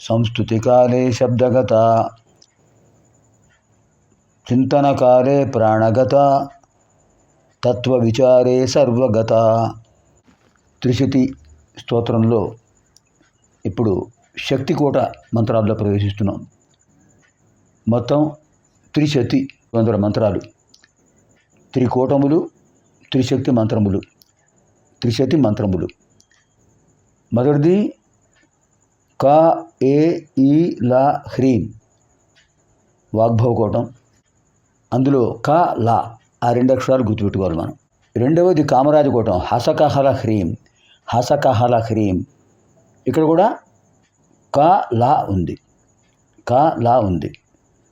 సంస్థుతికాలే శబ్దగత చింతనకాలే ప్రాణగత తత్వవిచారే సర్వగత త్రిశతి స్తోత్రంలో ఇప్పుడు శక్తికోట మంత్రాల్లో ప్రవేశిస్తున్నాం. మొత్తం త్రిశతి వందల మంత్రాలు. త్రికోటములు త్రిశక్తి మంత్రములు త్రిశతి మంత్రములు. మొదటిది క ఏ ఈ లా హ్రీం వాగ్భవకోటం. అందులో క లా ఆ రెండు అక్షరాలు గుర్తుపెట్టుకోవాలి మనం. రెండవది కామరాజకోటం. హసకహల హ్రీం. హసకహల హ్రీం. ఇక్కడ కూడా క లా ఉంది. క లా ఉంది.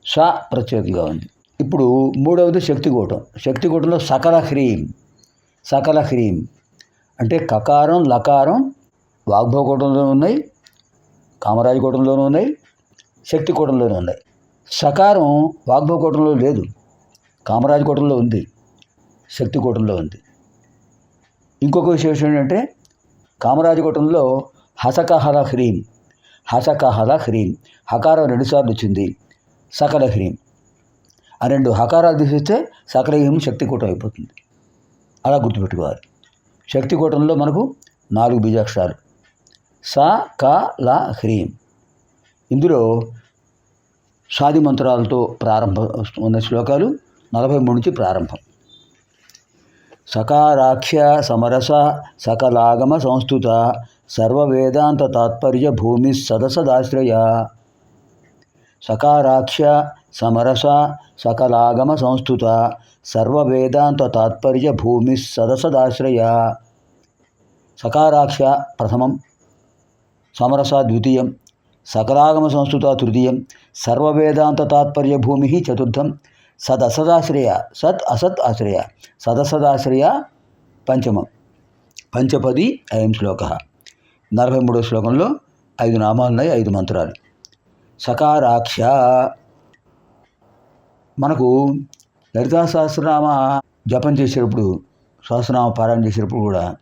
స ప్రత్యేకంగా ఉంది. ఇప్పుడు మూడవది శక్తికోటం. శక్తికోటంలో సకల హ్రీం. సకల హ్రీం. అంటే కకారం లకారం వాగ్భవకోటంలో ఉన్నాయి. కామరాజకోటంలోనూ ఉన్నాయి శక్తికోటంలోనూ ఉన్నాయి. సకారం వాగ్భవకోటంలో లేదు. కామరాజకోటంలో ఉంది శక్తికోటంలో ఉంది. ఇంకొక విశేషం ఏంటంటే కామరాజకోటంలో హసకహల హ్రీం హసకహల హ్రీం హకారం రెండుసార్లు వచ్చింది సకల హ్రీం. ఆ రెండు హకారాలు తీసేస్తే సకల హ్రీం శక్తికూటం అయిపోతుంది. అలా గుర్తుపెట్టుకోవాలి. శక్తికూటంలో మనకు నాలుగు బీజాక్షరాలు. స కా ల హ్రీం. ఇందులో సాది మంత్రాలతో ప్రారంభం ఉన్న శ్లోకాలు నలభై మూడు నుంచి ప్రారంభం. సకారాఖ్య సమరస సకలాగమ సంస్థుత సర్వవేదాంత తాత్పర్య భూమి సదసదాశ్రయ. సకారాఖ్య సమరస సకలాగమ సంస్థుత సర్వవేదాంత తాత్పర్య భూమి సదసదాశ్రయ. సకారాక్ష ప్రథమం సమరస ద్వితీయం సకలాగమ సంస్కృత తృతీయం సర్వవేదాంత తాత్పర్య భూమి చతుర్థం సదసదాశ్రయ సత్ అసత్ ఆశ్రయ సదసదాశ్రయ పంచమం. పంచపది అయం శ్లోక. నలభై మూడో శ్లోకంలో ఐదు నామాలున్నాయి ఐదు మంత్రాలు. సకారాక్ష మనకు లలితా సహస్రనామ జపం చేసేటప్పుడు సహస్రనామ పారాయణ చేసేటప్పుడు కూడా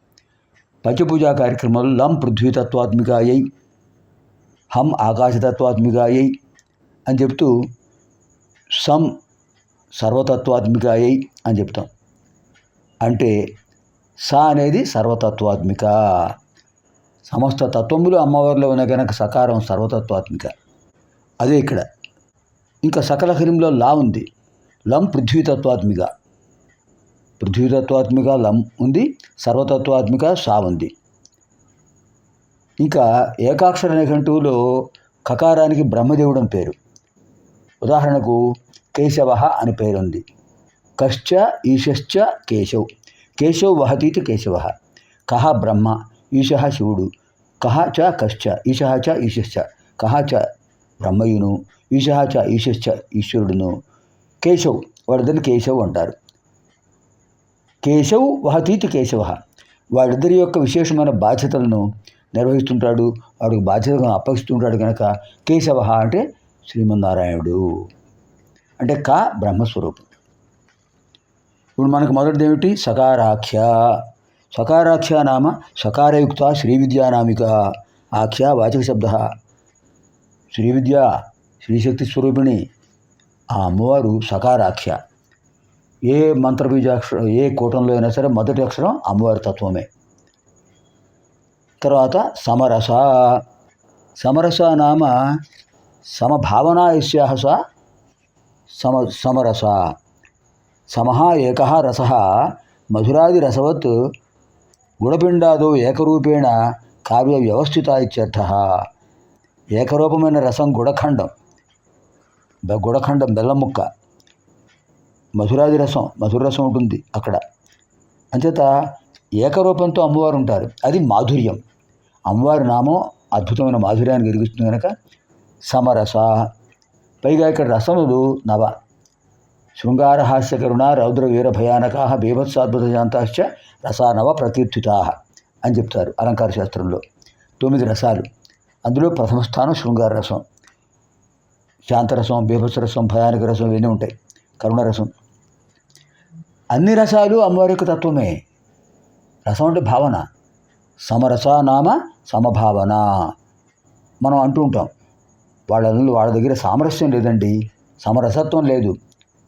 పంచపూజా కార్యక్రమాలు లం పృథ్వీతత్వాత్మికాయై హం ఆకాశతత్వాత్మికాయై అని చెప్తూ సం సర్వతత్వాత్మికాయై అని చెప్తాం. అంటే స అనేది సర్వతత్వాత్మిక. సమస్త తత్వములు అమ్మవారిలో ఉన్న కనుక సకారం సర్వతత్వాత్మిక. అదే ఇక్కడ. ఇంకా సకల హరింలో లా ఉంది. లం పృథ్వీతత్వాత్మిక పృథ్వీతత్వాత్మిక లం ఉంది సర్వతత్వాత్మిక సా ఉంది. ఇంకా ఏకాక్షర నిఘంటువులో కకారానికి బ్రహ్మదేవుడు అని పేరు. ఉదాహరణకు కేశవ అని పేరుంది. కశ్చ ఈశశ్చ కేశవ్. కేశవ్ వహతీతి కేశవ. కహ బ్రహ్మ ఈశ శివుడు. కహ చ కశ్చ ఈశ చ ఈశశ్చ. కహ చ బ్రహ్మయును ఈశ చ ఈశశ్చ ఈశ్వరుడును. కేశవ్ వాడిదని కేశవ్ అంటారు. కేశవ్ వహతీతి కేశవ. వాడిద్దరి యొక్క విశేషమైన బాధ్యతలను నిర్వహిస్తుంటాడు. వాడికి బాధ్యతగా అప్పగిస్తుంటాడు కనుక కేశవ అంటే శ్రీమన్నారాయణుడు. అంటే క బ్రహ్మస్వరూపం. ఇప్పుడు మనకు మొదటిది ఏమిటి సకారాఖ్య. సకారాఖ్య నామ సకారయుక్త శ్రీ విద్యానామిక ఆఖ్య వాచక శబ్ద. శ్రీ విద్య శ్రీశక్తి స్వరూపిణి. ఆ అమ్మవారు సకారాఖ్య. ఏ మంత్రబీజాక్షరం ఏ కూటంలో అయినా సరే మొదటి అక్షరం అమ్మవారి తత్వమే. తర్వాత సమరస. సమరస నామ సమభావనా యస్యాహ స సమ సమరస. సమః ఏక రస. మధురాది రసవత్ గుణపిండాదు ఏకరూపేణ కావ్య వ్యవస్థిత ఇత్యర్థ. ఏకరూపమైన రసం గుడఖండం. గుడఖండం బెల్లం ముక్క మధురాది రసం మధుర రసం ఉంటుంది అక్కడ. అంచేత ఏకరూపంతో అమ్మవారు ఉంటారు. అది మాధుర్యం. అమ్మవారి నామం అద్భుతమైన మాధుర్యాన్ని కలిగిస్తుంది కనుక సమరస. పైగా ఇక్కడ రసములు నవ. శృంగార హాస్యకరుణ రౌద్ర వీర భయానకా బీభత్సాద్భుత శాంతాశ్చ రసానవ ప్రకీర్తితా అని చెప్తారు అలంకార శాస్త్రంలో. తొమ్మిది రసాలు. అందులో ప్రథమ స్థానం శృంగార రసం. శాంతరసం బీభత్సరసం భయానక రసం ఇవన్నీ ఉంటాయి. కరుణరసం అన్ని రసాలు అమ్మవారి యొక్క తత్వమే. రసం అంటే భావన. సమరస నామ సమభావన. మనం అంటూ ఉంటాం. వాళ్ళ వాళ్ళ దగ్గర సామరస్యం లేదండి. సమరసత్వం లేదు.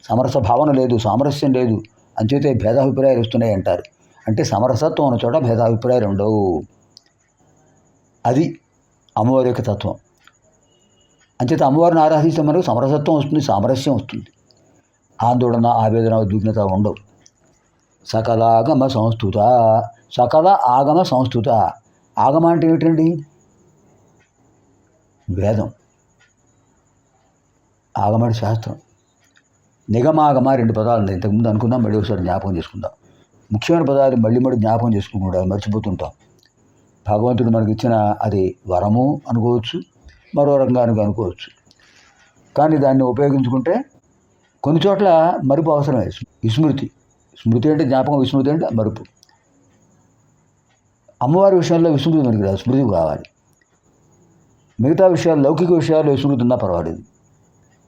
సమరస భావన లేదు. సామరస్యం లేదు. అంచేతే భేదాభిప్రాయాలు వస్తున్నాయి అంటారు. అంటే సమరసత్వం ఉన్న చోట భేదాభిప్రాయాలు ఉండవు. అది అమ్మవారి యొక్క తత్వం. అంచేత అమ్మవారిని ఆరాధిస్తే మనకు సమరసత్వం వస్తుంది సామరస్యం వస్తుంది. ఆందోళన ఆవేదన ఉద్విగ్నత ఉండవు. సకలాగమ సంస్థుత సకల ఆగమ సంస్థుత ఆగమ అంటే ఏమిటండి? వేదం. ఆగమడి శాస్త్రం. నిగమాగమ రెండు పదాలు ఉన్నాయి. ఇంతకుముందు అనుకుందాం మళ్ళీ ఒకసారి జ్ఞాపకం చేసుకుందాం. ముఖ్యమైన పదాలు మళ్ళీ మళ్ళీ జ్ఞాపకం చేసుకుంటాం మర్చిపోతుంటాం. భగవంతుడు మనకి ఇచ్చిన అది వరము అనుకోవచ్చు మరో రంగానికి అనుకోవచ్చు. కానీ దాన్ని ఉపయోగించుకుంటే కొన్ని చోట్ల మరుపు అవసరం విస్మృతి. స్మృతి అంటే జ్ఞాపకం విస్మృతి అంటే మరుపు. అమ్మవారి విషయాల్లో విస్మృతి మనకి రాదు స్మృతి కావాలి. మిగతా విషయాలు లౌకిక విషయాల్లో విస్మృతి ఉన్నా పర్వాలేదు.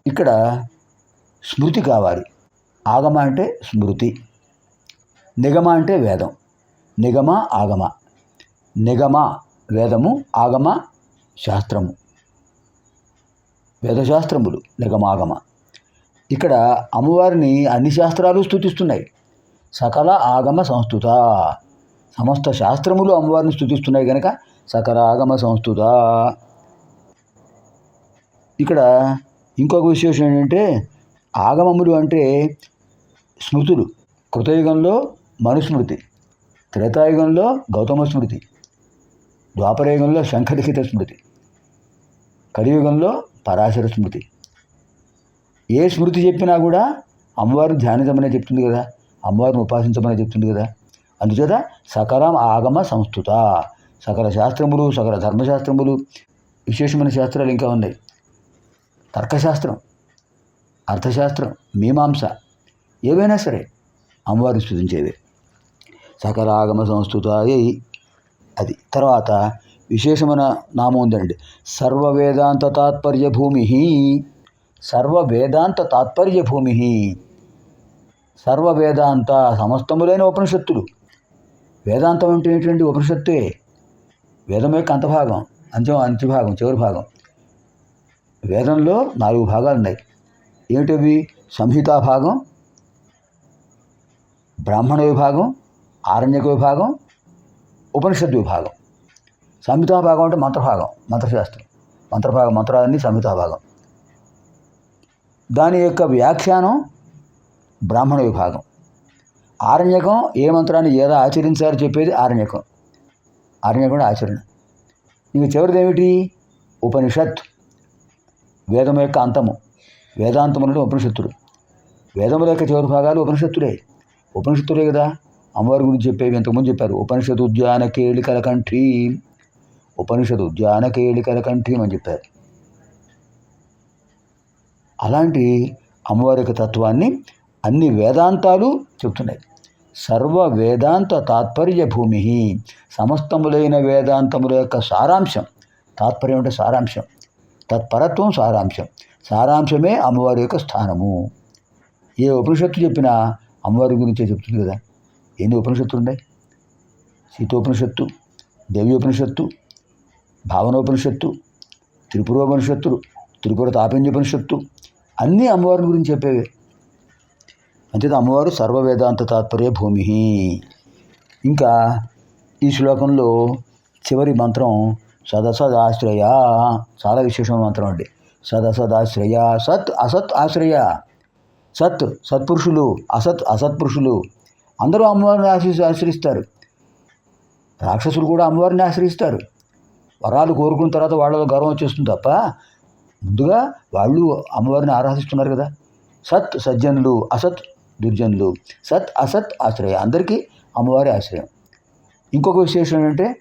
ఇక్కడ స్మృతి కావాలి. ఆగమ అంటే స్మృతి. నిగమ అంటే వేదం. నిగమ ఆగమ. నిగమ వేదము ఆగమ శాస్త్రము. వేదశాస్త్రములు నిగమాగమ ఇక్కడ అమ్మవారిని అన్ని శాస్త్రాలు స్థుతిస్తున్నాయి. సకల ఆగమ సంస్థుత. సమస్త శాస్త్రములు అమ్మవారిని స్థుతిస్తున్నాయి కనుక సకల ఆగమ సంస్థుత. ఇక్కడ ఇంకొక విశేషం ఏంటంటే ఆగమములు అంటే స్మృతులు. కృతయుగంలో మనుస్మృతి త్రేతాయుగంలో గౌతమ స్మృతి ద్వాపరయుగంలో శంఖలిఖిత స్మృతి కలియుగంలో పరాశర స్మృతి. ఏ స్మృతి చెప్పినా కూడా అమ్మవారిని ధ్యానితమనే చెప్తుంది కదా. అమ్మవారిని ఉపాసించమని చెప్తుంది కదా. అందుచేత సకలం ఆగమ సంస్థుత. సకల శాస్త్రములు సకల ధర్మశాస్త్రములు విశేషమైన శాస్త్రాలు ఇంకా ఉన్నాయి. తర్కశాస్త్రం అర్థశాస్త్రం మీమాంస ఏవైనా సరే అమ్మవారిని స్థుతించేవి. సకల ఆగమ సంస్థుతాయై అది. తర్వాత విశేషమైన నామం ఉందండి. సర్వ వేదాంత తాత్పర్య భూమి సర్వ వేదాంత తాత్పర్య భూమి సర్వ వేదాంత సమస్తములైన ఉపనిషత్తులు. వేదాంతం అంటే ఏంటంటే ఉపనిషత్తే. వేదం యొక్క అంతభాగం అంత్యం అంత్యభాగం చివరి భాగం వేదంలో నాలుగు భాగాలు ఉన్నాయి. ఏమిటవి? సంహితా భాగం బ్రాహ్మణ విభాగం ఆరణ్యక విభాగం ఉపనిషత్ విభాగం. సంహితా భాగం అంటే మంత్రభాగం మంత్రశాస్త్రం. మంత్రభాగం మంత్రాలన్నీ సంహితా భాగం. దాని యొక్క వ్యాఖ్యానం బ్రాహ్మణ విభాగం. ఆరణ్యకం ఏ మంత్రాన్ని ఎలా ఆచరించారు చెప్పేది ఆరణ్యకం. ఆరణ్యకం ఆచరణ. ఇంక చివరిది ఏమిటి ఉపనిషత్. వేదం యొక్క అంతము. వేదాంతములు ఉపనిషత్తుడు వేదముల యొక్క చివరి భాగాలు ఉపనిషత్తులే. ఉపనిషత్తులే కదా. అమ్మవారి గురించి చెప్పేవి ఇంతకుముందు చెప్పారు. ఉపనిషత్ ఉద్యాన కేళికల కంఠీ ఉపనిషత్ ఉద్యాన కేళికల కంఠీ అని చెప్పారు. అలాంటి అమ్మవారి యొక్క తత్వాన్ని అన్ని వేదాంతాలు చెప్తున్నాయి. సర్వ వేదాంత తాత్పర్య భూమి. సమస్తములైన వేదాంతముల యొక్క సారాంశం. తాత్పర్యం అంటే సారాంశం. తత్పరత్వం సారాంశం. సారాంశమే అమ్మవారి యొక్క స్థానము. ఏ ఉపనిషత్తు చెప్పినా అమ్మవారి గురించే చెప్తుంది కదా. ఎన్ని ఉపనిషత్తులు ఉన్నాయి? సీతోపనిషత్తు దేవ్యోపనిషత్తు భావనోపనిషత్తు త్రిపురోపనిషత్తులు త్రిపుర తాపింజోపనిషత్తు అన్నీ అమ్మవారి గురించి చెప్పేవే. అంచేత అమ్మవారు సర్వవేదాంత తాత్పర్య భూమి. ఇంకా ఈ శ్లోకంలో చివరి మంత్రం సదసదాశ్రయ. చాలా విశేషమైన మంత్రం అండి. సదసదాశ్రయ సత్ అసత్ ఆశ్రయ. సత్ సత్పురుషులు అసత్ అసత్పురుషులు. అందరూ అమ్మవారిని ఆశ్రయి ఆశ్రయిస్తారు. రాక్షసులు కూడా అమ్మవారిని ఆశ్రయిస్తారు. వరాలు కోరుకున్న తర్వాత వాళ్ళలో గర్వం వచ్చేస్తుంది తప్ప ముందుగా వాళ్ళు అమ్మవారిని ఆరాధిస్తున్నారు కదా. సత్ సజ్జనులు అసత్ దుర్జనులు. సత్ అసత్ ఆశ్రయ. అందరికీ అమ్మవారి ఆశ్రయం. ఇంకొక విశేషం ఏంటంటే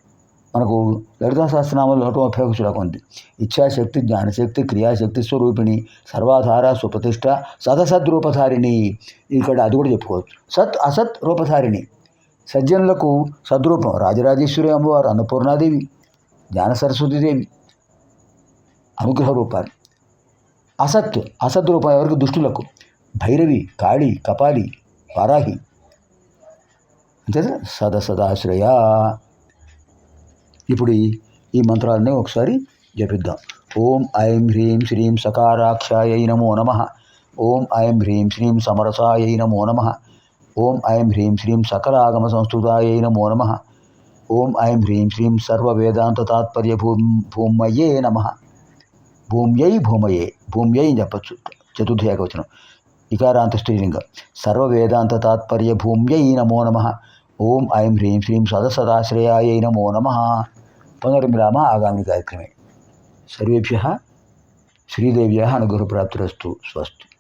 మనకు లలితా సహస్రనామంలో నూట ముప్పై ఒక శ్లోకం ఉంది. ఇచ్ఛాశక్తి జ్ఞానశక్తి క్రియాశక్తి స్వరూపిణి సర్వాధార సుప్రతిష్ట సదసద్రూపధారిణి. ఇక్కడ అది కూడా చెప్పుకోవచ్చు. సత్ అసత్ రూపధారిణి. సజ్జనులకు సద్రూపం. రాజరాజేశ్వరి అమ్మవారు అన్నపూర్ణాదేవి జ్ఞాన సరస్వతీదేవి అనుగ్రహ రూపాలు. అసత్ అసత్ రూపం ఎవరికి? దుష్టులకు. భైరవి కాళి కపాలి వారాహి. అంతే సద సదాశ్రయ ఇప్పుడు ఈ- ఈ మంత్రాలని ఒకసారి జపిద్దాం. ఓం ఐం హ్రీం శ్రీం సకారాక్షాయ నమో నమ. ఓం ఐం హ్రీం శ్రీం సమరసాయ నమో నమ. ఓం ఐం హ్రీం శ్రీం సకలాగమ సంస్కృతాయ నమో నమ. ఓం ఐం హ్రీం శ్రీం సర్వవేదాంత తాత్పర్య భూం భూమయే నమ. భూమ్యై భూమయే భూమ్యై చెప్పచ్చు. చతుర్థ ఏకవచనం. ఇకారాంత స్త్రీలింగ. సర్వవేదాంత తాత్పర్య భూమ్యై నమో నమ. ఓం ఐం హ్రీం శ్రీం సదసదాశ్రయాయ నమో నమ. పునర్మిలామ ఆగామి కార్యక్రమే. సర్వేభ్య శ్రీదేవ్యా అనుగ్రహప్రాప్తిరస్తు. స్వస్తి.